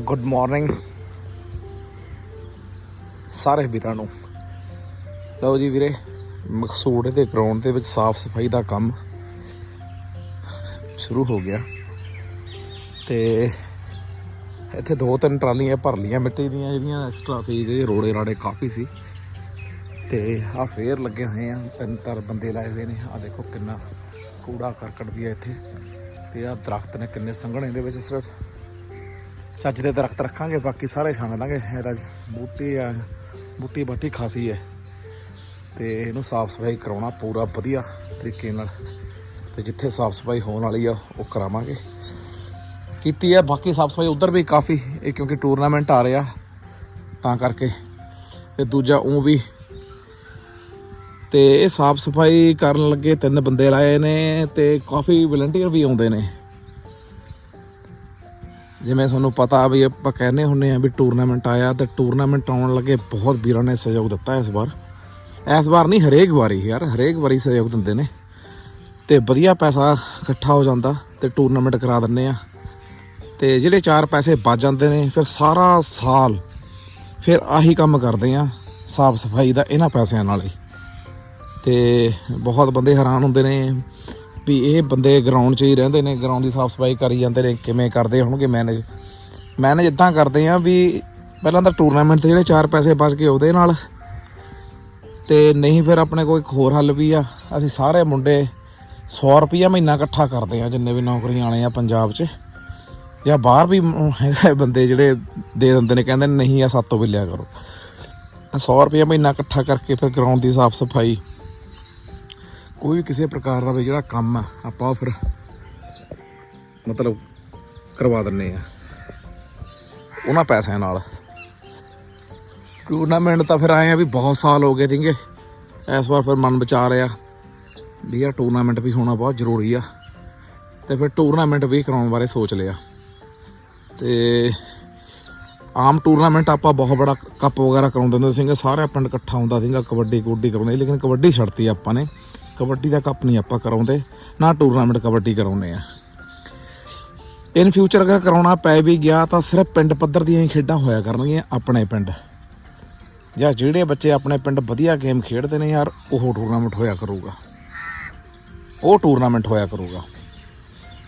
Good morning ਸਾਰੇ ਵੀਰਾਂ ਨੂੰ। ਲਓ ਜੀ ਵੀਰੇ ਮਕਸੂਦ ਦੇ ਗਰਾਊਂਡ ਦੇ ਵਿੱਚ ਸਾਫ਼ ਸਫ਼ਾਈ ਦਾ ਕੰਮ ਸ਼ੁਰੂ ਹੋ ਗਿਆ। ਤੇ ਇੱਥੇ ਦੋ ਤਿੰਨ ਟਰਾਲੀਆਂ ਭਰ ਲੀਆਂ ਮਿੱਟੀ ਦੀਆਂ ਜਿਹੜੀਆਂ ਐਕਸਟਰਾ ਸੀ ਜਿਹੜੇ ਰੋੜੇ ਰਾੜੇ ਕਾਫੀ ਸੀ। ਤੇ ਆ ਫੇਰ ਲੱਗੇ ਹੋਏ ਆ, ਤਿੰਨ ਚਾਰ ਬੰਦੇ ਲਾਏ ਹੋਏ ਨੇ। ਆ ਦੇਖੋ ਕਿੰਨਾ ਕੂੜਾ ਕਰਕਟ ਵੀ ਹੈ ਇੱਥੇ। ਤੇ ਆ ਦਰਖਤ ਨੇ ਕਿੰਨੇ ਸੰਘਣੇ ਦੇ ਵਿੱਚ ਸਿਰਫ। ਚੱਜ ਦੇ ਦਰਖਤ ਰੱਖਾਂਗੇ, ਬਾਕੀ ਸਾਰੇ ਛਾਣ ਲਾਂਗੇ। ਇਹਦਾ ਬੂਟੀ ਆ, ਬੂਟੀ ਬਾਟੀ ਖਾਸੀ ਹੈ। ਤੇ ਇਹਨੂੰ ਸਾਫ਼ ਸਫ਼ਾਈ ਕਰਾਉਣਾ ਪੂਰਾ ਵਧੀਆ ਤਰੀਕੇ ਨਾਲ। ਤੇ ਜਿੱਥੇ ਸਾਫ਼ ਸਫ਼ਾਈ ਹੋਣ ਵਾਲੀ ਆ, ਉਹ ਕਰਾਵਾਂਗੇ। ਕੀਤੀ ਹੈ ਬਾਕੀ ਸਾਫ਼ ਸਫ਼ਾਈ ਉਧਰ ਵੀ ਕਾਫੀ, ਇਹ ਕਿਉਂਕਿ ਟੂਰਨਾਮੈਂਟ ਆ ਰਿਹਾ, ਤਾਂ ਕਰਕੇ। ਤੇ ਦੂਜਾ ਉਹ ਵੀ। ਤੇ ਇਹ ਸਾਫ਼ ਸਫ਼ਾਈ ਕਰਨ ਲੱਗੇ ਤਿੰਨ ਬੰਦੇ ਲਾਏ ਨੇ ਤੇ ਕਾਫੀ ਵਲੰਟੀਅਰ ਵੀ ਆਉਂਦੇ ਨੇ। ਜਿਵੇਂ ਤੁਹਾਨੂੰ ਪਤਾ ਵੀ ਆਪਾਂ ਕਹਿੰਦੇ ਹੁੰਨੇ ਆ ਵੀ ਟੂਰਨਾਮੈਂਟ ਆਇਆ ਤੇ ਟੂਰਨਾਮੈਂਟ ਆਉਣ ਲੱਗੇ ਬਹੁਤ ਵੀਰਾਂ ਨੇ ਸਹਿਯੋਗ ਦਿੱਤਾ ਇਸ ਵਾਰ। ਇਸ ਵਾਰ ਨਹੀਂ, ਹਰੇਕ ਵਾਰੀ ਯਾਰ, ਹਰੇਕ ਵਾਰੀ ਸਹਿਯੋਗ ਦਿੰਦੇ ਨੇ। ਤੇ ਵਧੀਆ ਪੈਸਾ ਇਕੱਠਾ ਹੋ ਜਾਂਦਾ ਤੇ ਟੂਰਨਾਮੈਂਟ ਕਰਾ ਦਿੰਨੇ ਆ ਤੇ ਜਿਹੜੇ ਚਾਰ ਪੈਸੇ ਬਚ ਜਾਂਦੇ ਨੇ, ਫਿਰ ਸਾਰਾ ਸਾਲ ਫਿਰ ਆਹੀ ਕੰਮ ਕਰਦੇ ਆ ਸਾਫ਼ ਸਫ਼ਾਈ ਦਾ ਇਹਨਾਂ ਪੈਸਿਆਂ ਨਾਲ ਹੀ। ਤੇ ਬਹੁਤ ਬੰਦੇ ਹੈਰਾਨ ਹੁੰਦੇ ਨੇ ਵੀ ਇਹ ਬੰਦੇ ਗਰਾਊਂਡ 'ਚ ਹੀ ਰਹਿੰਦੇ ਨੇ ਗਰਾਊਂਡ ਦੀ ਸਾਫ਼ ਸਫ਼ਾਈ ਕਰੀ ਜਾਂਦੇ ਨੇ, ਕਿਵੇਂ ਕਰਦੇ ਹੋਣਗੇ ਮੈਨੇਜ ਮੈਨੇਜ ਇਦਾਂ ਕਰਦੇ ਆ ਵੀ ਪਹਿਲਾਂ ਤਾਂ ਟੂਰਨਾਮੈਂਟ ਤੇ ਜਿਹੜੇ ਚਾਰ ਪੈਸੇ ਬਚ ਗਏ ਉਹਦੇ ਨਾਲ। ਤੇ ਨਹੀਂ ਫਿਰ ਆਪਣੇ ਕੋਲ ਇੱਕ ਹੋਰ ਹੱਲ ਵੀ ਆ। ਅਸੀਂ ਸਾਰੇ ਮੁੰਡੇ 100 ਰੁਪਈਆ ਮਹੀਨਾ ਇਕੱਠਾ ਕਰਦੇ ਆ, ਜਿੰਨੇ ਵੀ ਨੌਕਰੀਆਂ ਵਾਲੇ ਆ ਪੰਜਾਬ 'ਚ। ਜਾਂ ਬਾਹਰ ਵੀ ਮ- ਹੈਗਾ ਬੰਦੇ ਜਿਹੜੇ ਦੇ ਦਿੰਦੇ ਨੇ, ਕਹਿੰਦੇ ਨਹੀਂ ਆ, ਸਾਤੋਂ ਵੀ ਲਿਆ ਕਰੋ। 100 ਰੁਪਈਆ ਮਹੀਨਾ ਇਕੱਠਾ ਕਰਕੇ ਫਿਰ ਗਰਾਊਂਡ ਦੀ ਸਾਫ਼ ਸਫ਼ਾਈ ਕੋਈ ਵੀ ਕਿਸੇ ਪ੍ਰਕਾਰ ਦਾ ਵੀ ਜਿਹੜਾ ਕੰਮ ਆ, ਆਪਾਂ ਫਿਰ ਮਤਲਬ ਕਰਵਾ ਦਿੰਨੇ ਆ। ਉਹਨਾਂ ਪੈਸਿਆਂ ਨਾਲ। ਟੂਰਨਾਮੈਂਟ ਤਾਂ ਫਿਰ ਆਏ ਆ ਵੀ ਬਹੁਤ ਸਾਲ ਹੋ ਗਏ ਸੀਗੇ ਇਸ ਵਾਰ ਫਿਰ ਮਨ ਵਿਚਾਰ ਰਿਹਾ ਵੀ ਇਹ ਟੂਰਨਾਮੈਂਟ ਵੀ ਹੋਣਾ ਬਹੁਤ ਜ਼ਰੂਰੀ ਆ। ਤੇ ਫਿਰ ਟੂਰਨਾਮੈਂਟ ਵੀ ਕਰਾਉਣ ਬਾਰੇ ਸੋਚ ਲਿਆ। ਤੇ ਆਮ ਟੂਰਨਾਮੈਂਟ ਆਪਾਂ ਬਹੁਤ ਬੜਾ ਕੱਪ ਵਗੈਰਾ ਕਰਾਉਂਦੇ ਹੁੰਦੇ ਸੀਗੇ। ਸਾਰਾ ਪਿੰਡ ਇਕੱਠਾ ਹੁੰਦਾ ਸੀਗਾ, ਕਬੱਡੀ ਕੁੱਡੀ ਕਰਾਉਂਦੇ ਲੇਕਿਨ ਕਬੱਡੀ ਛੱਡਤੀ ਆਪਾਂ ਨੇ। ਕਬੱਡੀ ਦਾ ਕੱਪ ਨਹੀਂ ਆਪਾਂ ਕਰਾਉਂਦੇ, ਨਾ ਟੂਰਨਾਮੈਂਟ ਕਬੱਡੀ ਕਰਾਉਂਦੇ ਆ। ਇਨ ਫਿਊਚਰ ਅਗਰ ਕਰਾਉਣਾ ਪੈ ਵੀ ਗਿਆ ਤਾਂ ਸਿਰਫ ਪਿੰਡ ਪੱਧਰ ਦੀਆਂ ਹੀ ਖੇਡਾਂ ਹੋਇਆ ਕਰਨਗੀਆਂ, ਆਪਣੇ ਪਿੰਡ। ਜਾਂ ਜਿਹੜੇ ਬੱਚੇ ਆਪਣੇ ਪਿੰਡ ਵਧੀਆ ਗੇਮ ਖੇਡਦੇ ਨੇ ਯਾਰ, ਉਹ ਟੂਰਨਾਮੈਂਟ ਹੋਇਆ ਕਰੂਗਾ। ਉਹ ਟੂਰਨਾਮੈਂਟ ਹੋਇਆ ਕਰੂਗਾ।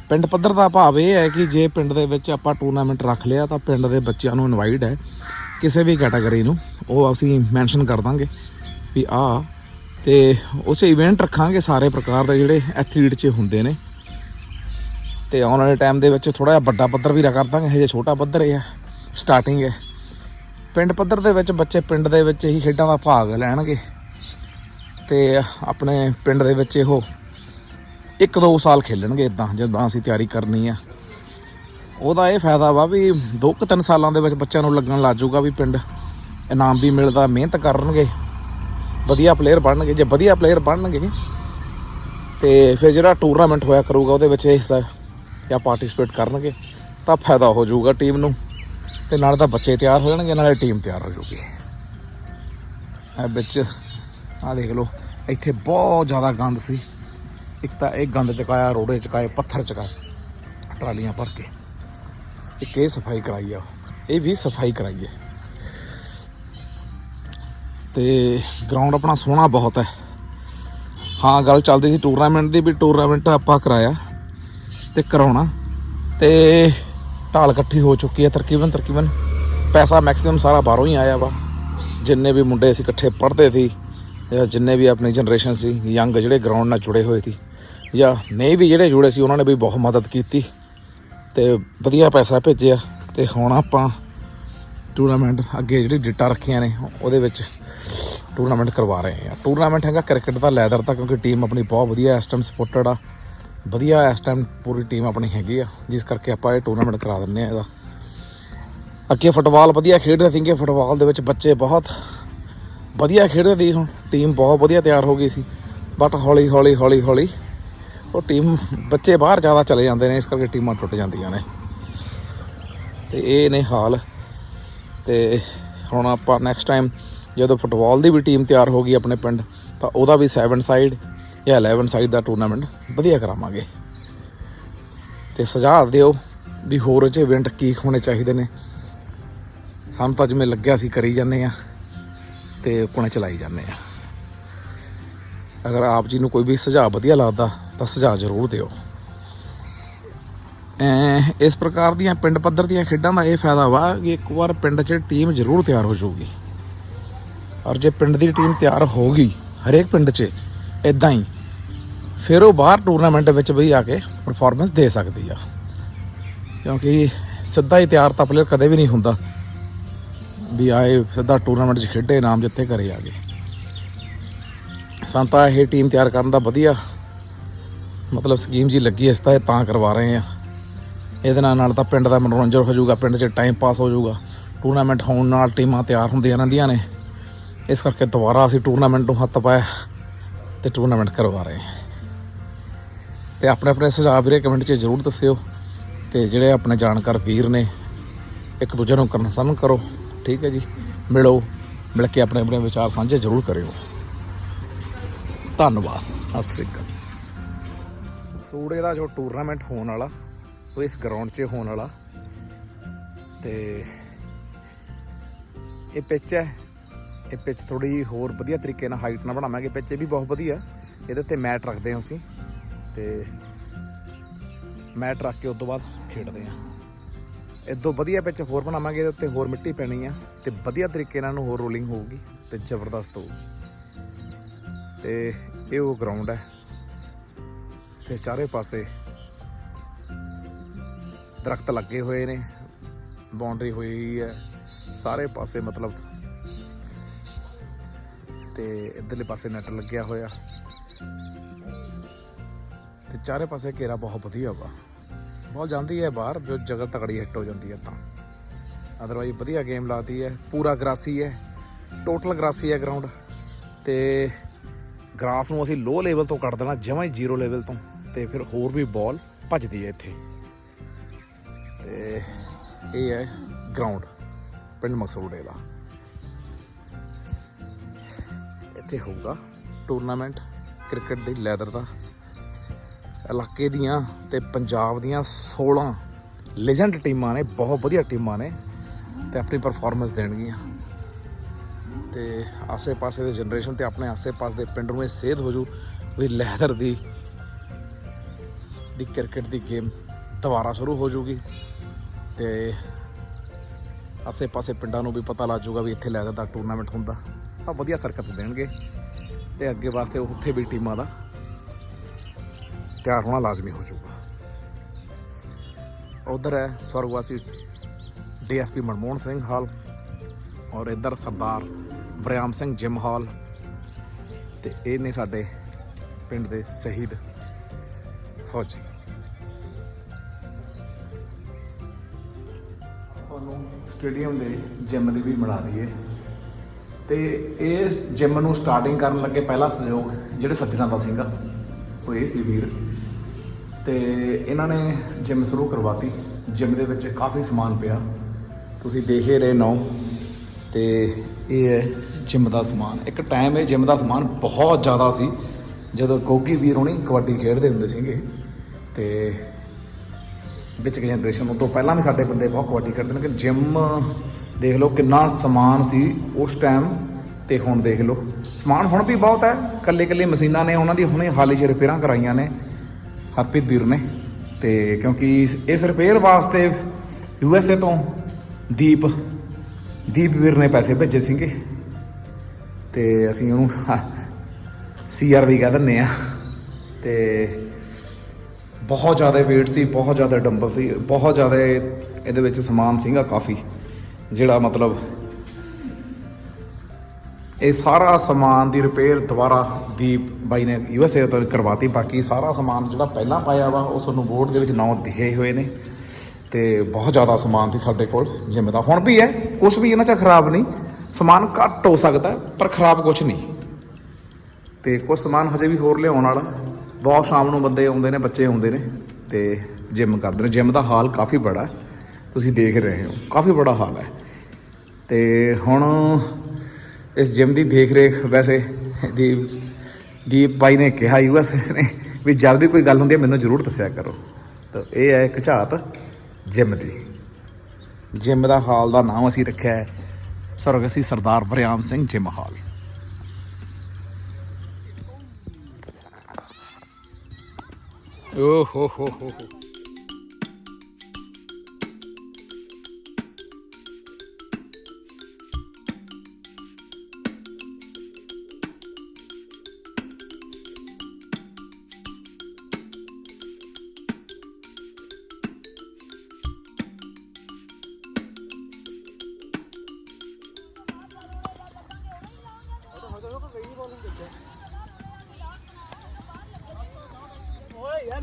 ਪਿੰਡ ਪੱਧਰ ਦਾ ਭਾਵ ਇਹ ਹੈ ਕਿ ਜੇ ਪਿੰਡ ਦੇ ਵਿੱਚ ਆਪਾਂ ਟੂਰਨਾਮੈਂਟ ਰੱਖ ਲਿਆ ਤਾਂ ਪਿੰਡ ਦੇ ਬੱਚਿਆਂ ਨੂੰ ਇਨਵਾਈਟ ਹੈ ਕਿਸੇ ਵੀ ਕੈਟਾਗਰੀ ਨੂੰ। ਉਹ ਅਸੀਂ ਮੈਂਸ਼ਨ ਕਰ ਦਾਂਗੇ ਵੀ ਆ ਤੇ ਉਸੇ ਇਵੈਂਟ ਰੱਖਾਂਗੇ ਸਾਰੇ ਪ੍ਰਕਾਰ ਦੇ ਜਿਹੜੇ ਐਥਲੀਟ 'ਚ ਹੁੰਦੇ ਨੇ। ਤੇ ਆਉਣ ਵਾਲੇ ਟਾਈਮ ਦੇ ਵਿੱਚ ਥੋੜਾ ਜਿਹਾ ਵੱਡਾ ਪੱਧਰ ਵੀ ਕਰ ਦਾਂਗੇ ਹਜੇ ਛੋਟਾ ਪੱਧਰ ਹੈ ਸਟਾਰਟਿੰਗ ਹੈ। ਪਿੰਡ ਪੱਧਰ ਦੇ ਵਿੱਚ ਬੱਚੇ ਪਿੰਡ ਦੇ ਵਿੱਚ ਹੀ ਖੇਡਾਂ ਦਾ ਭਾਗ ਲੈਣਗੇ। ਤੇ ਆਪਣੇ ਪਿੰਡ ਦੇ ਵਿੱਚ ਇਹੋ ਇੱਕ ਦੋ ਸਾਲ ਖੇਲਣਗੇ ਇਦਾਂ ਜਦੋਂ ਅਸੀਂ ਤਿਆਰੀ ਕਰਨੀ ਆ। ਉਹਦਾ ਇਹ ਫਾਇਦਾ ਵਾ ਵੀ ਦੋ ਕੁ ਤਿੰਨ ਸਾਲਾਂ ਦੇ ਵਿੱਚ ਬੱਚਿਆਂ ਨੂੰ ਲੱਗਣ ਲੱਗ ਜਾਊਗਾ ਵੀ ਪਿੰਡ ਇਨਾਮ ਵੀ ਮਿਲਦਾ, ਮਿਹਨਤ ਕਰਨਗੇ। ਵਧੀਆ ਪਲੇਅਰ ਬਣਨਗੇ, ਜੇ ਵਧੀਆ ਪਲੇਅਰ ਬਣਨਗੇ ਤੇ ਫਿਰ ਜਿਹੜਾ ਟੂਰਨਾਮੈਂਟ ਹੋਇਆ ਕਰੂਗਾ ਉਹਦੇ ਵਿੱਚ ਇਹ ਹਿੱਸਾ ਜਾਂ ਪਾਰਟਿਸਿਪੇਟ ਕਰਨਗੇ, ਤਾਂ ਫਾਇਦਾ ਹੋ ਜਾਊਗਾ ਟੀਮ ਨੂੰ, ਤੇ ਨਾਲ ਤਾਂ ਬੱਚੇ ਤਿਆਰ ਹੋ ਜਾਣਗੇ, ਨਾਲੇ ਟੀਮ ਤਿਆਰ ਹੋ ਜਾਊਗੀ ਇਹ ਵਿੱਚ ਆ ਦੇਖ ਲਓ, ਇੱਥੇ ਬਹੁਤ ਜ਼ਿਆਦਾ ਗੰਦ ਸੀ। ਇੱਕ ਤਾਂ ਇਹ ਗੰਦ ਚਕਾਇਆ, ਰੋੜੇ ਚਕਾਏ, ਪੱਥਰ ਚਕਾਏ, ਟਰਾਲੀਆਂ ਭਰ ਕੇ। ਇੱਕ ਇਹ ਸਫ਼ਾਈ ਕਰਾਈ ਆ, ਇਹ ਵੀ ਸਫ਼ਾਈ ਕਰਾਈ ਹੈ। ਤੇ ਗਰਾਊਂਡ ਆਪਣਾ ਸੋਹਣਾ ਬਹੁਤ ਹੈ। ਹਾਂ, ਗੱਲ ਚੱਲਦੀ ਸੀ ਟੂਰਨਾਮੈਂਟ ਦੀ ਵੀ ਟੂਰਨਾਮੈਂਟ ਆਪਾਂ ਕਰਾਇਆ ਤੇ ਕਰਾਉਣਾ ਤੇ ਢਾਲ ਇਕੱਠੀ ਹੋ ਚੁੱਕੀ ਹੈ ਤਰਕੀਬਨ ਤਰਕੀਬਨ ਪੈਸਾ ਮੈਕਸਿਮਮ ਸਾਰਾ ਬਾਹਰੋਂ ਹੀ ਆਇਆ ਵਾ। ਜਿੰਨੇ ਵੀ ਮੁੰਡੇ ਅਸੀਂ ਇਕੱਠੇ ਪੜ੍ਹਦੇ ਸੀ ਜਾਂ ਜਿੰਨੇ ਵੀ ਆਪਣੀ ਜਨਰੇਸ਼ਨ ਸੀ ਯੰਗ ਜਿਹੜੇ ਗਰਾਊਂਡ ਨਾਲ ਜੁੜੇ ਹੋਏ ਸੀ ਜਾਂ ਨਹੀਂ ਵੀ ਜਿਹੜੇ ਜੁੜੇ ਸੀ, ਉਹਨਾਂ ਨੇ ਵੀ ਬਹੁਤ ਮਦਦ ਕੀਤੀ ਤੇ ਵਧੀਆ ਪੈਸਾ ਭੇਜਿਆ ਤੇ ਹੁਣ ਆਪਾਂ ਟੂਰਨਾਮੈਂਟ ਅੱਗੇ ਜਿਹੜੀ ਡਿਟਾ ਰੱਖੀਆਂ ਨੇ, ਉਹਦੇ ਵਿੱਚ ਟੂਰਨਾਮੈਂਟ ਕਰਵਾ ਰਹੇ ਹਾਂ। ਟੂਰਨਾਮੈਂਟ ਹੈਗਾ ਕ੍ਰਿਕਟ ਦਾ ਲੈਦਰ ਦਾ, ਕਿਉਂਕਿ ਟੀਮ ਆਪਣੀ ਬਹੁਤ ਵਧੀਆ ਇਸ ਟਾਈਮ ਸਪੋਰਟਡ ਆ। ਵਧੀਆ ਇਸ ਟਾਈਮ ਪੂਰੀ ਟੀਮ ਆਪਣੀ ਹੈਗੀ ਆ, ਜਿਸ ਕਰਕੇ ਆਪਾਂ ਇਹ ਟੂਰਨਾਮੈਂਟ ਕਰਾ ਦਿੰਨੇ ਆ ਇਹਦਾ। ਅੱਗੇ ਫੁੱਟਬਾਲ ਵਧੀਆ ਖੇਡਦੇ ਸੀਗੇ ਫੁੱਟਬਾਲ ਦੇ ਵਿੱਚ ਬੱਚੇ ਬਹੁਤ ਵਧੀਆ ਖੇਡਦੇ ਸੀ ਹੁਣ। ਟੀਮ ਬਹੁਤ ਵਧੀਆ ਤਿਆਰ ਹੋ ਗਈ ਸੀ। ਬਟ ਹੌਲੀ ਹੌਲੀ ਹੌਲੀ ਹੌਲੀ ਉਹ ਟੀਮ ਬੱਚੇ ਬਾਹਰ ਜ਼ਿਆਦਾ ਚਲੇ ਜਾਂਦੇ ਨੇ, ਇਸ ਕਰਕੇ ਟੀਮਾਂ ਟੁੱਟ ਜਾਂਦੀਆਂ ਨੇ। ਤੇ ਇਹ ਨੇ ਹਾਲ। ਤੇ ਹੁਣ ਆਪਾਂ ਨੈਕਸਟ ਟਾਈਮ ਜਦੋਂ ਫੁੱਟਬਾਲ ਦੀ ਵੀ ਟੀਮ ਤਿਆਰ ਹੋ ਗਈ ਆਪਣੇ ਪਿੰਡ, ਤਾਂ ਉਹਦਾ ਵੀ 7 ਸਾਈਡ ਜਾਂ 11 ਸਾਈਡ ਦਾ ਟੂਰਨਾਮੈਂਟ ਵਧੀਆ ਕਰਾਵਾਂਗੇ। ਤੇ ਸੁਝਾਅ ਦਿਓ ਵੀ ਹੋਰ 'ਚ ਇਵੈਂਟ ਕੀ ਹੋਣੇ ਚਾਹੀਦੇ ਨੇ। ਸਾਨੂੰ ਤਾਂ ਜਿਵੇਂ ਲੱਗਿਆ ਸੀ ਕਰੀ ਜਾਂਦੇ ਆ ਤੇ ਕੋਣੇ ਚਲਾਈ ਜਾਂਦੇ ਆ ਅਗਰ ਆਪ ਜੀ ਨੂੰ ਕੋਈ ਵੀ ਸੁਝਾਅ ਵਧੀਆ ਲੱਗਦਾ, ਤਾਂ ਸੁਝਾਅ ਜ਼ਰੂਰ ਦਿਓ। ਇਸ ਪ੍ਰਕਾਰ ਦੀਆਂ ਪਿੰਡ ਪੱਧਰ ਦੀਆਂ ਖੇਡਾਂ ਦਾ ਇਹ ਫਾਇਦਾ ਵਾ ਕਿ ਇੱਕ ਵਾਰ ਪਿੰਡ 'ਚ ਟੀਮ ਜ਼ਰੂਰ ਤਿਆਰ ਹੋ ਜਾਊਗੀ। ਔਰ ਜੇ ਪਿੰਡ ਦੀ ਟੀਮ ਤਿਆਰ ਹੋ ਗਈ ਹਰੇਕ ਪਿੰਡ 'ਚ ਇਦਾਂ ਹੀ, ਫਿਰ ਉਹ ਬਾਹਰ ਟੂਰਨਾਮੈਂਟ ਵਿੱਚ ਵੀ ਆ ਕੇ ਪਰਫਾਰਮੈਂਸ ਦੇ ਸਕਦੀ ਆ। ਕਿਉਂਕਿ ਸਿੱਧਾ ਹੀ ਤਿਆਰ ਤਾਂ ਪਲੇਅਰ ਕਦੇ ਵੀ ਨਹੀਂ ਹੁੰਦਾ ਵੀ ਆਏ ਸਿੱਧਾ ਟੂਰਨਾਮੈਂਟ 'ਚ ਖੇਡੇ ਨਾਮ ਜਿੱਤੇ ਘਰੇ ਆ ਗਏ। ਸੰਤਾ, ਇਹ ਟੀਮ ਤਿਆਰ ਕਰਨ ਦਾ ਵਧੀਆ ਮਤਲਬ ਸਕੀਮ ਜੀ ਲੱਗੀ ਇਸ ਤਾਂ ਇਹ ਤਾਂ ਕਰਵਾ ਰਹੇ ਆ। ਇਹਦੇ ਨਾਲ ਨਾਲ ਤਾਂ ਪਿੰਡ ਦਾ ਮਨੋਰੰਜਨ ਹੋ ਜਾਊਗਾ, ਪਿੰਡ 'ਚ ਟਾਈਮ ਪਾਸ ਹੋ ਜਾਊਗਾ। ਟੂਰਨਾਮੈਂਟ ਹੋਣ ਨਾਲ ਟੀਮਾਂ ਤਿਆਰ ਹੁੰਦੀਆਂ ਰਹਿੰਦੀਆਂ ਨੇ। ਇਸ ਕਰਕੇ ਦੁਬਾਰਾ ਅਸੀਂ ਟੂਰਨਾਮੈਂਟ ਨੂੰ ਹੱਥ ਪਾਇਆ ਤੇ ਟੂਰਨਾਮੈਂਟ ਕਰਵਾ ਰਹੇ ਹਾਂ। ਤੇ ਆਪਣੇ ਆਪਣੇ ਸੁਝਾਅ ਵੀਰੇ ਕਮੈਂਟ 'ਚ ਜ਼ਰੂਰ ਦੱਸਿਓ ਤੇ ਜਿਹੜੇ ਆਪਣੇ ਜਾਣਕਾਰ ਵੀਰ ਨੇ, ਇੱਕ ਦੂਜੇ ਨੂੰ ਕਨਸਰਨ ਕਰੋ, ਠੀਕ ਹੈ ਜੀ? ਮਿਲੋ, ਮਿਲ ਕੇ ਆਪਣੇ ਆਪਣੇ ਵਿਚਾਰ ਸਾਂਝੇ ਜ਼ਰੂਰ ਕਰਿਓ। ਧੰਨਵਾਦ। ਸਤਿ ਸ੍ਰੀ ਅਕਾਲ। ਸੂੜੇ ਦਾ ਜੋ ਟੂਰਨਾਮੈਂਟ ਹੋਣ ਵਾਲਾ, ਉਹ ਇਸ ਗਰਾਊਂਡ 'ਚ ਹੋਣ ਵਾਲਾ। ਤੇ ਇਹ ਪਿੱਚ ਹੈ ਇਹ ਪਿੱਚ ਥੋੜੀ ਹੋਰ ਵਧੀਆ ਤਰੀਕੇ ਨਾਲ ਹਾਈਟ ਨਾਲ ਬਣਾਵਾਂਗੇ। ਪਿੱਚ ਇਹ ਵੀ ਬਹੁਤ ਵਧੀਆ। ਇਹਦੇ ਉੱਤੇ ਮੈਟ ਰੱਖਦੇ ਹਾਂ ਅਸੀਂ। ਤੇ ਮੈਟ ਰੱਖ ਕੇ ਉਸ ਤੋਂ ਬਾਅਦ ਖੇਡਦੇ ਹਾਂ। ਇਦੋਂ ਵਧੀਆ ਪਿੱਚ ਹੋਰ ਬਣਾਵਾਂਗੇ, ਇਹਦੇ ਉੱਤੇ ਹੋਰ ਮਿੱਟੀ ਪੈਣੀ ਆ ਤੇ ਵਧੀਆ ਤਰੀਕੇ ਨਾਲ ਇਹਨੂੰ ਹੋਰ ਰੋਲਿੰਗ ਹੋਊਗੀ ਤੇ ਜ਼ਬਰਦਸਤ ਹੋਊਗੀ। ਤੇ ਇਹ ਉਹ ਗਰਾਊਂਡ ਹੈ। ਤੇ ਚਾਰੇ ਪਾਸੇ ਦਰਖਤ ਲੱਗੇ ਹੋਏ ਨੇ। ਬਾਉਂਡਰੀ ਹੋਈ ਹੈ। ਸਾਰੇ ਪਾਸੇ ਮਤਲਬ ਤੇ ਇਧਰਲੇ ਪਾਸੇ ਨੈਟ ਲੱਗਿਆ ਹੋਇਆ। ਤੇ ਚਾਰੇ ਪਾਸੇ ਘੇਰਾ ਬਹੁਤ ਵਧੀਆ ਵਾ। ਬਹੁਤ ਜਾਂਦੀ ਹੈ ਬਾਹਰ, ਜੋ ਜਗਤ ਤਕੜੀ ਹਿੱਟ ਹੋ ਜਾਂਦੀ ਹੈ ਤਾਂ। ਅਦਰਵਾਈਜ਼ ਵਧੀਆ ਗੇਮ ਲਾਤੀ ਹੈ, ਪੂਰਾ ਗਰਾਸੀ ਹੈ ਟੋਟਲ ਗਰਾਸੀ ਹੈ ਗਰਾਊਂਡ ਤੇ ਗਰਾਸ ਨੂੰ ਅਸੀਂ ਲੋ ਲੈਵਲ ਤੋਂ ਕੱਢ ਦੇਣਾ ਜਮਾਂ ਹੀ ਜ਼ੀਰੋ ਲੈਵਲ ਤੋਂ। ਤੇ ਫਿਰ ਹੋਰ ਵੀ ਬਾਲ ਭੱਜਦੀ ਹੈ ਇੱਥੇ। ਤੇ ਇਹ ਹੈ ਗਰਾਊਂਡ ਪਿੰਡ ਮਕਸੂੜੇ ਦਾ ਇੱਥੇ ਹੋਊਗਾ ਟੂਰਨਾਮੈਂਟ ਕ੍ਰਿਕਟ ਦੀ ਲੈਦਰ ਦਾ। ਇਲਾਕੇ ਦੀਆਂ ਤੇ ਪੰਜਾਬ ਦੀਆਂ 16 ਲੈਜੈਂਡ ਟੀਮਾਂ ਨੇ, ਬਹੁਤ ਵਧੀਆ ਟੀਮਾਂ ਨੇ ਤੇ ਆਪਣੀ ਪਰਫਾਰਮੈਂਸ ਦੇਣਗੀਆਂ। ਤੇ ਆਸੇ-ਪਾਸੇ ਦੇ ਜਨਰੇਸ਼ਨ ਤੇ ਆਪਣੇ ਆਸੇ-ਪਾਸੇ ਦੇ ਪਿੰਡ ਨੂੰ ਇਹ ਸੇਧ ਹੋ ਜੂ ਵੀ ਲੈਦਰ ਦੀ ਦੀ ਕ੍ਰਿਕਟ ਦੀ ਗੇਮ ਦੁਬਾਰਾ ਸ਼ੁਰੂ ਹੋ ਜੂਗੀ। ਤੇ ਆਸੇ-ਪਾਸੇ ਪਿੰਡਾਂ ਨੂੰ ਵੀ ਪਤਾ ਲੱਗ ਜੂਗਾ ਵੀ ਇੱਥੇ ਲੈਦਰ ਦਾ ਟੂਰਨਾਮੈਂਟ ਹੁੰਦਾ। ਤਾਂ ਵਧੀਆ ਸਰਕਤ ਦੇਣਗੇ। ਤੇ ਅੱਗੇ ਵਾਸਤੇ ਉੱਥੇ ਵੀ ਟੀਮਾਂ ਦਾ ਤਿਆਰ ਹੋਣਾ ਲਾਜ਼ਮੀ ਹੋ ਜਾਊਗਾ। ਉਧਰ ਹੈ ਸਵਰਗਵਾਸੀ ਡੀਐਸਪੀ ਮਨਮੋਹਨ ਸਿੰਘ ਹਾਲ ਔਰ ਇੱਧਰ ਸਰਦਾਰ ਬਰਿਆਮ ਸਿੰਘ ਜਿਮ ਹਾਲ। ਤੇ ਇਹ ਨੇ ਸਾਡੇ ਪਿੰਡ ਦੇ ਸ਼ਹੀਦ ਫੌਜੀ। ਤੁਹਾਨੂੰ ਸਟੇਡੀਅਮ ਦੇ ਜਿਮ ਦੀ ਵੀ ਬਣਾ ਦਈਏ। ਤੇ ਇਸ ਜਿਮ ਨੂੰ ਸਟਾਰਟਿੰਗ ਕਰਨ ਲੱਗੇ ਪਹਿਲਾ ਸਹਿਯੋਗ ਜਿਹੜੇ ਸੱਜਣਾ ਦਾ ਸੀਗਾ, ਉਹ ਇਹ ਸੀ ਵੀਰ। ਤੇ ਇਹਨਾਂ ਨੇ ਜਿਮ ਸ਼ੁਰੂ ਕਰਵਾਤੀ। ਜਿਮ ਦੇ ਵਿੱਚ ਕਾਫੀ ਸਮਾਨ ਪਿਆ। ਤੁਸੀਂ ਦੇਖ ਹੀ ਰਹੇ ਨੋ ਤੇ ਇਹ ਹੈ ਜਿਮ ਦਾ ਸਮਾਨ। ਇੱਕ ਟਾਈਮ ਇਹ ਜਿਮ ਦਾ ਸਮਾਨ ਬਹੁਤ ਜ਼ਿਆਦਾ ਸੀ। ਜਦੋਂ ਕੋਗੀ ਵੀਰ ਹੋਣੀ ਕਬੱਡੀ ਖੇਡਦੇ ਹੁੰਦੇ ਸੀਗੇ, ਤੇ ਵਿੱਚ ਕਿ ਜਨਰੇਸ਼ਨ ਉਦੋਂ ਪਹਿਲਾਂ ਵੀ ਸਾਡੇ ਬੰਦੇ ਬਹੁਤ ਕਬੱਡੀ ਖੇਡਦੇ ਨੇ ਕਿ ਜਿਮ ਦੇਖ ਲਓ ਕਿੰਨਾ ਸਮਾਨ ਸੀ ਉਸ ਟਾਈਮ ਤੇ ਹੁਣ ਦੇਖ ਲਓ। ਸਮਾਨ ਹੁਣ ਵੀ ਬਹੁਤ ਹੈ। ਕੱਲੇ ਕੱਲੇ ਮਸ਼ੀਨਾਂ ਨੇ ਉਹਨਾਂ ਦੀ ਹੁਣੇ ਹਾਲੇ 'ਚ ਰਿਪੇਅਰਾਂ ਕਰਾਈਆਂ ਨੇ ਹਰਪ੍ਰੀਤ ਵੀਰ ਨੇ। ਤੇ ਕਿਉਂਕਿ ਇਸ- ਰਿਪੇਅਰ ਵਾਸਤੇ ਯੂ ਐਸ ਏ ਤੋਂ ਦੀਪ ਦੀਪ ਵੀਰ ਨੇ ਪੈਸੇ ਭੇਜੇ ਸੀਗੇ। ਤੇ ਅਸੀਂ ਉਹਨੂੰ ਸੀ ਆਰ ਵੀ ਕਹਿ ਦਿੰਦੇ ਆ ਤੇ ਬਹੁਤ ਜ਼ਿਆਦਾ weight ਸੀ, ਬਹੁਤ ਜ਼ਿਆਦਾ ਡੰਬਲ ਸੀ, ਬਹੁਤ ਜ਼ਿਆਦਾ ਇਹਦੇ ਵਿੱਚ ਸਮਾਨ ਸੀਗਾ ਕਾਫੀ। ਜਿਹੜਾ ਮਤਲਬ ਇਹ ਸਾਰਾ ਸਮਾਨ ਦੀ ਰਿਪੇਅਰ ਦੁਬਾਰਾ ਦੀਪ ਬਾਈ ਨੇ ਯੂ ਐਸ ਏ ਤੋਂ ਕਰਵਾਤੀ, ਬਾਕੀ ਸਾਰਾ ਸਮਾਨ ਜਿਹੜਾ ਪਹਿਲਾਂ ਪਾਇਆ ਵਾ, ਉਹ ਤੁਹਾਨੂੰ ਬੋਰਡ ਦੇ ਵਿੱਚ ਨੌ ਦਿਖੇ ਹੋਏ ਨੇ। ਤੇ ਬਹੁਤ ਜ਼ਿਆਦਾ ਸਮਾਨ ਸੀ ਸਾਡੇ ਕੋਲ ਜਿਮ ਦਾ ਹੁਣ ਵੀ ਹੈ ਕੁਝ ਵੀ ਇਹਨਾਂ 'ਚ ਖਰਾਬ ਨਹੀਂ। ਸਮਾਨ ਘੱਟ ਹੋ ਸਕਦਾ, ਪਰ ਖਰਾਬ ਕੁਝ ਨਹੀਂ। ਤੇ ਕੁਝ ਸਮਾਨ ਹਜੇ ਵੀ ਹੋਰ ਲਿਆਉਣ ਵਾਲਾ। ਬਹੁਤ ਸ਼ਾਮ ਨੂੰ ਬੰਦੇ ਆਉਂਦੇ ਨੇ, ਬੱਚੇ ਆਉਂਦੇ ਨੇ, ਤੇ ਜਿਮ ਕਰਦੇ ਨੇ। ਜਿਮ ਦਾ ਹਾਲ ਕਾਫੀ ਬੜਾ ਤੁਸੀਂ ਦੇਖ ਰਹੇ ਹੋ, ਕਾਫੀ ਬੜਾ ਹਾਲ ਹੈ। ਤੇ ਹੁਣ ਇਸ ਜਿਮ ਦੀ ਦੇਖ ਰੇਖ ਵੈਸੇ ਦੀਪ ਦੀਪ ਭਾਈ ਨੇ ਕਿਹਾ ਯੂਐਸ ਨੇ ਵੀ ਜਦ ਵੀ ਕੋਈ ਗੱਲ ਹੁੰਦੀ ਹੈ ਮੈਨੂੰ ਜ਼ਰੂਰ ਦੱਸਿਆ ਕਰੋ। ਤਾਂ ਇਹ ਹੈ ਇੱਕ ਝਾਤ ਜਿਮ ਦੀ। ਜਿਮ ਦਾ ਹਾਲ ਦਾ ਨਾਮ ਅਸੀਂ ਰੱਖਿਆ ਹੈ ਸਰਗਸੀ ਸਰਦਾਰ ਬਰਿਆਮ ਸਿੰਘ ਜਿਮ ਹਾਲ। ਓ ਹੋ ਹੋ ਹੋ।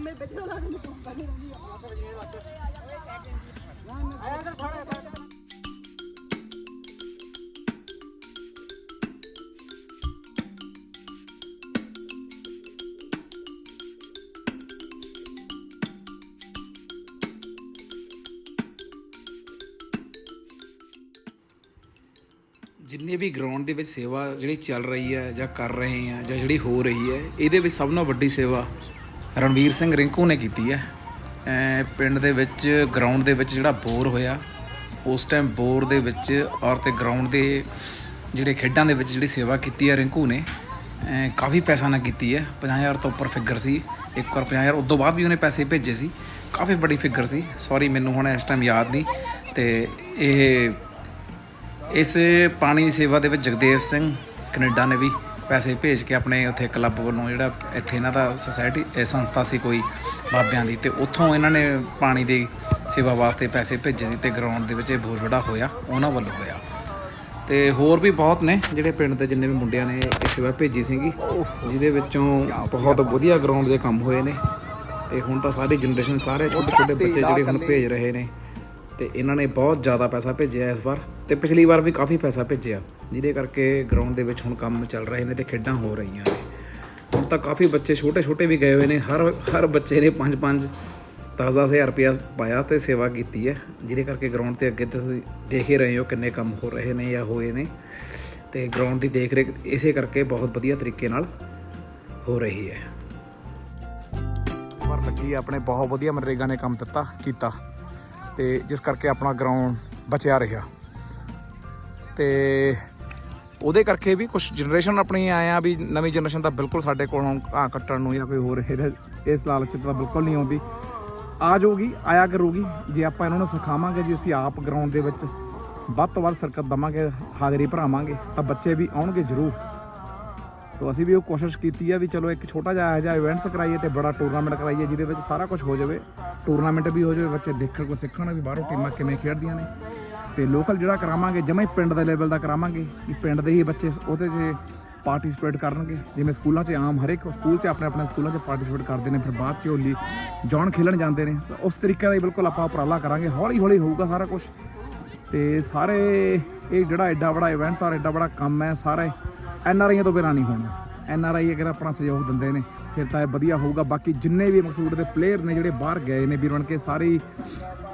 ਹੋ ਜਿੰਨੇ ਵੀ ਗਰਾਊਂਡ ਦੇ ਵਿੱਚ ਸੇਵਾ ਜਿਹੜੀ ਚੱਲ ਰਹੀ ਹੈ ਜਾਂ ਕਰ ਰਹੇ ਆ ਜਾਂ ਜਿਹੜੀ ਹੋ ਰਹੀ ਹੈ, ਇਹਦੇ ਵਿੱਚ ਸਭ ਨਾਲੋਂ ਵੱਡੀ ਸੇਵਾ ਰਣਵੀਰ ਸਿੰਘ ਰਿੰਕੂ ਨੇ ਕੀਤੀ ਹੈ। ਪਿੰਡ ਦੇ ਵਿੱਚ ਗਰਾਊਂਡ ਦੇ ਵਿੱਚ ਜਿਹੜਾ ਬੋਰ ਹੋਇਆ, ਉਸ ਟਾਈਮ ਬੋਰ ਦੇ ਵਿੱਚ ਔਰ ਤੇ ਗਰਾਊਂਡ ਦੇ ਜਿਹੜੇ ਖੇਡਾਂ ਦੇ ਵਿੱਚ ਜਿਹੜੀ ਸੇਵਾ ਕੀਤੀ ਹੈ ਰਿੰਕੂ ਨੇ ਕਾਫੀ ਪੈਸਾ ਨਾਲ ਕੀਤੀ ਹੈ। 50000 ਤੋਂ ਉੱਪਰ ਫਿਗਰ ਸੀ, ਇੱਕ ਵਾਰ 50000 ਉਸ ਤੋਂ ਬਾਅਦ ਵੀ ਉਹਨੇ ਪੈਸੇ ਭੇਜੇ ਸੀ। ਕਾਫੀ ਵੱਡੀ ਫਿਗਰ ਸੀ। ਸੌਰੀ ਮੈਨੂੰ ਹੁਣ ਇਸ ਟਾਈਮ ਯਾਦ ਨਹੀਂ। ਤੇ ਇਹ, ਇਸ ਪਾਣੀ ਦੀ ਸੇਵਾ ਦੇ ਵਿੱਚ ਜਗਦੇਵ ਸਿੰਘ, ਕੈਨੇਡਾ ਨੇ ਵੀ ਪੈਸੇ ਭੇਜ ਕੇ ਆਪਣੇ ਉੱਥੇ ਕਲੱਬ ਵੱਲੋਂ ਜਿਹੜਾ ਇੱਥੇ ਇਹਨਾਂ ਦਾ ਸੁਸਾਇਟੀ ਸੰਸਥਾ ਸੀ ਕੋਈ ਬਾਬਿਆਂ ਦੀ, ਤੇ ਉੱਥੋਂ ਇਹਨਾਂ ਨੇ ਪਾਣੀ ਦੀ ਸੇਵਾ ਵਾਸਤੇ ਪੈਸੇ ਭੇਜੇ ਸੀ ਤੇ ਗਰਾਊਂਡ ਦੇ ਵਿੱਚ ਇਹ ਬਹੁਤ ਵੱਡਾ ਹੋਇਆ, ਉਹਨਾਂ ਵੱਲੋਂ ਹੋਇਆ। ਤੇ ਹੋਰ ਵੀ ਬਹੁਤ ਨੇ ਜਿਹੜੇ ਪਿੰਡ ਦੇ ਜਿੰਨੇ ਵੀ ਮੁੰਡਿਆਂ ਨੇ ਇਹ ਸੇਵਾ ਭੇਜੀ ਸੀਗੀ, ਜਿਹਦੇ ਵਿੱਚੋਂ ਬਹੁਤ ਵਧੀਆ ਗਰਾਊਂਡ ਦੇ ਕੰਮ ਹੋਏ ਨੇ, ਤੇ ਹੁਣ ਤਾਂ ਸਾਰੀ ਜਨਰੇਸ਼ਨ ਸਾਰੇ ਛੋਟੇ ਛੋਟੇ ਬੱਚੇ ਜਿਹੜੇ ਹੁਣ ਭੇਜ ਰਹੇ ਨੇ। ਤੇ ਇਹਨਾਂ ਨੇ ਬਹੁਤ ਜ਼ਿਆਦਾ ਪੈਸਾ ਭੇਜਿਆ ਇਸ ਵਾਰ ਤੇ ਪਿਛਲੀ ਵਾਰ ਵੀ ਕਾਫੀ ਪੈਸਾ ਭੇਜਿਆ, ਜਿਹਦੇ ਕਰਕੇ ਗਰਾਊਂਡ ਦੇ ਵਿੱਚ ਹੁਣ ਕੰਮ ਚੱਲ ਰਹੇ ਨੇ ਤੇ ਖੇਡਾਂ ਹੋ ਰਹੀਆਂ ਨੇ। ਹੁਣ ਤਾਂ ਕਾਫੀ ਬੱਚੇ ਛੋਟੇ ਛੋਟੇ ਵੀ ਗਏ ਹੋਏ ਨੇ, ਹਰ ਹਰ ਬੱਚੇ ਨੇ 5 5 ਦਸ ਦਸ ਹਜ਼ਾਰ ਰੁਪਇਆ ਪਾਇਆ ਤੇ ਸੇਵਾ ਕੀਤੀ ਹੈ, ਜਿਹਦੇ ਕਰਕੇ ਗਰਾਊਂਡ ਤੇ ਅੱਗੇ ਤੁਸੀਂ ਦੇਖ ਹੀ ਰਹੇ ਹੋ ਕਿੰਨੇ ਕੰਮ ਹੋ ਰਹੇ ਨੇ ਜਾਂ ਹੋਏ ਨੇ ਤੇ ਗਰਾਊਂਡ ਦੀ ਦੇਖ ਰੇਖ ਇਸੇ ਕਰਕੇ ਬਹੁਤ ਵਧੀਆ ਤਰੀਕੇ ਨਾਲ ਹੋ ਰਹੀ ਹੈ। ਪਰ ਲੱਗੀ ਆਪਣੇ ਬਹੁਤ ਵਧੀਆ ਮਨਰੇਗਾ ਨੇ ਕੰਮ ਦਿੱਤਾ, ਕੀਤਾ। ਤੇ ਜਿਸ ਕਰਕੇ ਆਪਣਾ ਗਰਾਊਂਡ ਬਚਿਆ ਰਿਹਾ। ਤੇ ਉਹਦੇ ਕਰਕੇ ਵੀ ਕੁਝ ਜਨਰੇਸ਼ਨ ਆਪਣੀ ਆਇਆ ਵੀ ਨਵੀਂ ਜਨਰੇਸ਼ਨ ਤਾਂ ਬਿਲਕੁਲ ਸਾਡੇ ਕੋਲੋਂ ਆ ਕੱਟਣ ਨੂੰ ਜਾਂ ਕੋਈ ਹੋਰ ਇਹਦੇ ਇਸ ਲਾਲਚ ਤਾਂ ਬਿਲਕੁਲ ਨਹੀਂ ਆਉਂਦੀ। ਆ ਜਾਊਗੀ, ਆਇਆ ਕਰੂਗੀ। ਜੇ ਆਪਾਂ ਇਹਨਾਂ ਨੂੰ ਸਿਖਾਵਾਂਗੇ, ਜੇ ਅਸੀਂ ਆਪ ਗਰਾਊਂਡ ਦੇ ਵਿੱਚ ਵੱਧ ਤੋਂ ਵੱਧ ਸਰਕਤ ਦਵਾਂਗੇ, ਹਾਜ਼ਰੀ ਭਰਾਵਾਂਗੇ, ਤਾਂ ਬੱਚੇ ਵੀ ਆਉਣਗੇ ਜ਼ਰੂਰ। ਤੋ ਅਸੀਂ ਵੀ ਉਹ ਕੋਸ਼ਿਸ਼ ਕੀਤੀ ਹੈ ਵੀ ਚਲੋ ਇੱਕ ਛੋਟਾ ਜਿਹਾ ਇਹੋ ਜਿਹਾ ਇਵੈਂਟਸ ਕਰਾਈਏ ਤੇ ਬੜਾ ਟੂਰਨਾਮੈਂਟ ਕਰਾਈਏ, ਜਿਹਦੇ ਵਿੱਚ ਸਾਰਾ ਕੁਝ ਹੋ ਜਾਵੇ। ਟੂਰਨਾਮੈਂਟ ਵੀ ਹੋ ਜਾਵੇ, ਬੱਚੇ ਦੇਖਣ ਕੋ ਸਿੱਖਣ ਵੀ ਬਾਹਰੋਂ ਟੀਮਾਂ ਕਿਵੇਂ ਖੇਡਦੀਆਂ ਨੇ। ਤੇ ਲੋਕਲ ਜਿਹੜਾ ਕਰਾਵਾਂਗੇ, ਜਮਾਂ ਹੀ ਪਿੰਡ ਦੇ ਲੈਵਲ ਦਾ ਕਰਾਵਾਂਗੇ। ਕਿ ਪਿੰਡ ਦੇ ਹੀ ਬੱਚੇ ਉਹਦੇ 'ਚ ਪਾਰਟਿਸਿਪੇਟ ਕਰਨਗੇ। ਜਿਵੇਂ ਸਕੂਲਾਂ 'ਚ ਆਮ ਹਰ ਇੱਕ ਸਕੂਲ 'ਚ ਆਪਣੇ ਆਪਣੇ ਸਕੂਲਾਂ 'ਚ ਪਾਰਟਿਸਿਪੇਟ ਕਰਦੇ ਨੇ, ਫਿਰ ਬਾਅਦ 'ਚ ਹੋਲੀ ਜੌਨ ਖੇਲਣ ਜਾਂਦੇ ਨੇ। ਤਾਂ ਉਸ ਤਰੀਕੇ ਦਾ ਹੀ ਬਿਲਕੁਲ ਆਪਾਂ ਉਪਰਾਲਾ ਕਰਾਂਗੇ। ਹੌਲੀ ਹੌਲੀ ਹੋਊਗਾ ਸਾਰਾ ਕੁਝ ਤੇ ਸਾਰੇ, ਇਹ ਜਿਹੜਾ ਐਡਾ ਬੜਾ ਇਵੈਂਟ ਸਾਰਾ ਐਡਾ ਬੜਾ ਕੰਮ ਹੈ, ਸਾਰੇ ਐਨ ਆਰ ਆਈਆਂ ਤੋਂ ਬਿਨਾਂ ਨਹੀਂ ਹੋਣਾ ਐਨ ਆਰ ਆਈ ਅਗਰ ਆਪਣਾ ਸਹਿਯੋਗ ਦਿੰਦੇ ਨੇ, ਫਿਰ ਤਾਂ ਇਹ ਵਧੀਆ ਹੋਊਗਾ। ਬਾਕੀ ਜਿੰਨੇ ਵੀ ਮਕਸੂਦ ਦੇ ਪਲੇਅਰ ਨੇ ਜਿਹੜੇ ਬਾਹਰ ਗਏ ਨੇ, ਵੀਰ ਬਣ ਕੇ ਸਾਰੇ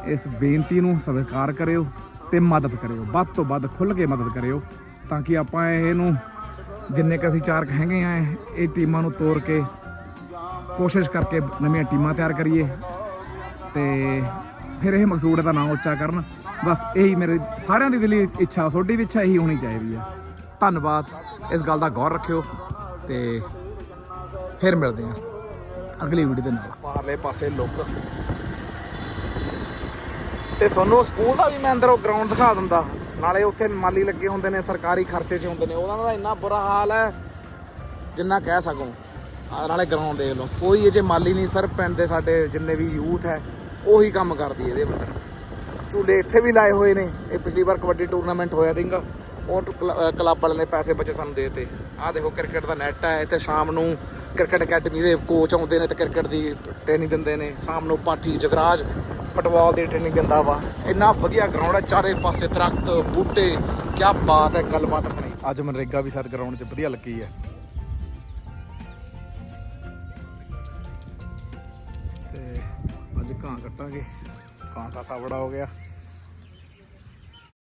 ਇਸ ਬੇਨਤੀ ਨੂੰ ਸਵੀਕਾਰ ਕਰਿਓ ਤੇ ਮਦਦ ਕਰਿਓ। ਵੱਧ ਤੋਂ ਵੱਧ ਖੁੱਲ ਕੇ ਮਦਦ ਕਰਿਓ, ਤਾਂ ਕਿ ਆਪਾਂ ਇਹਨੂੰ ਜਿੰਨੇ ਕ ਅਸੀਂ ਚਾਰ ਹੈਗੇ ਆ, ਇਹ ਟੀਮਾਂ ਨੂੰ ਤੋੜ ਕੇ ਕੋਸ਼ਿਸ਼ ਕਰਕੇ ਨਵੀਆਂ ਟੀਮਾਂ ਤਿਆਰ ਕਰੀਏ ਤੇ ਫਿਰ ਇਹ ਮਕਸੂਦ ਦਾ ਨਾਮ ਉੱਚਾ ਕਰਨ। ਬਸ ਇਹੀ ਮੇਰੇ ਸਾਰਿਆਂ ਦੀ ਦਿਲੀ ਇੱਛਾ ਤੁਹਾਡੀ ਵੀ ਇੱਛਾ ਇਹੀ ਹੋਣੀ ਚਾਹੀਦੀ ਆ। ਧੰਨਵਾਦ। ਇਸ ਗੱਲ ਦਾ ਗੌਰ ਰੱਖਿਓ ਤੇ ਫਿਰ ਮਿਲਦੇ ਹਾਂ ਅਗਲੀ ਵੀਡੀਓ ਦੇ ਨਾਲ। ਪਾਰਲੇ ਪਾਸੇ ਲੁੱਕ। ਤੇ ਤੁਹਾਨੂੰ ਸਕੂਲ ਦਾ ਵੀ ਮੈਂ ਅੰਦਰੋਂ ਗਰਾਊਂਡ ਦਿਖਾ ਦਿੰਦਾ। ਨਾਲੇ ਉੱਥੇ ਮਾਲੀ ਲੱਗੇ ਹੁੰਦੇ ਨੇ, ਸਰਕਾਰੀ ਖਰਚੇ 'ਚ ਹੁੰਦੇ ਨੇ। ਉਹਨਾਂ ਦਾ ਇੰਨਾ ਬੁਰਾ ਹਾਲ ਹੈ, ਜਿੰਨਾ ਕਹਿ ਸਕੋ। ਨਾਲੇ ਗਰਾਊਂਡ ਦੇਖ ਲਓ। ਕੋਈ ਇਹ ਜੇ ਮਾਲੀ ਨਹੀਂ ਸਰ ਪਿੰਡ ਦੇ ਸਾਡੇ ਜਿੰਨੇ ਵੀ ਯੂਥ ਹੈ, ਉਹੀ ਕੰਮ ਕਰਦੀ ਇਹਦੇ ਅੰਦਰ। ਝੂਲੇ ਇੱਥੇ ਵੀ ਲਾਏ ਹੋਏ ਨੇ। ਇਹ ਪਿਛਲੀ ਵਾਰ ਕਬੱਡੀ ਟੂਰਨਾਮੈਂਟ ਹੋਇਆ ਦੀਂਗਾ ਉਹ ਟੂ- ਕਲ- ਕਲੱਬ ਵਾਲਿਆਂ ਨੇ ਪੈਸੇ ਬਚੇ ਸਾਨੂੰ ਦੇਤੇ ਆਹ ਦੇਖੋ ਕ੍ਰਿਕਟ ਦਾ ਨੈਟ ਹੈ, ਇੱਥੇ ਸ਼ਾਮ ਨੂੰ ਕ੍ਰਿਕਟ ਅਕੈਡਮੀ ਦੇ ਕੋਚ ਆਉਂਦੇ ਨੇ ਤੇ ਕ੍ਰਿਕਟ ਦੀ ਟ੍ਰੇਨਿੰਗ ਦਿੰਦੇ ਨੇ। ਸ਼ਾਮ ਨੂੰ ਪਾਠੀ ਜਗਰਾਜ ਫੁੱਟਬਾਲ ਦੀ ਟ੍ਰੇਨਿੰਗ ਦਿੰਦਾ ਵਾ। ਇੰਨਾ ਵਧੀਆ ਗਰਾਊਂਡ ਹੈ, ਚਾਰੇ ਪਾਸੇ ਦਰਖਤ, ਬੂਟੇ ਕੀ ਬਾਤ ਹੈ, ਗੱਲਬਾਤ ਆਪਣੀ। ਅੱਜ ਮਨਰੇਗਾ ਵੀ ਸਾਡੇ ਗਰਾਊਂਡ 'ਚ ਵਧੀਆ ਲੱਗੀ ਹੈ। ਤੇ ਅੱਜ ਕਾਂ ਕੱਟਾਂਗੇ। ਕਾਂ ਕਾਸਾ ਬੜਾ ਹੋ ਗਿਆ।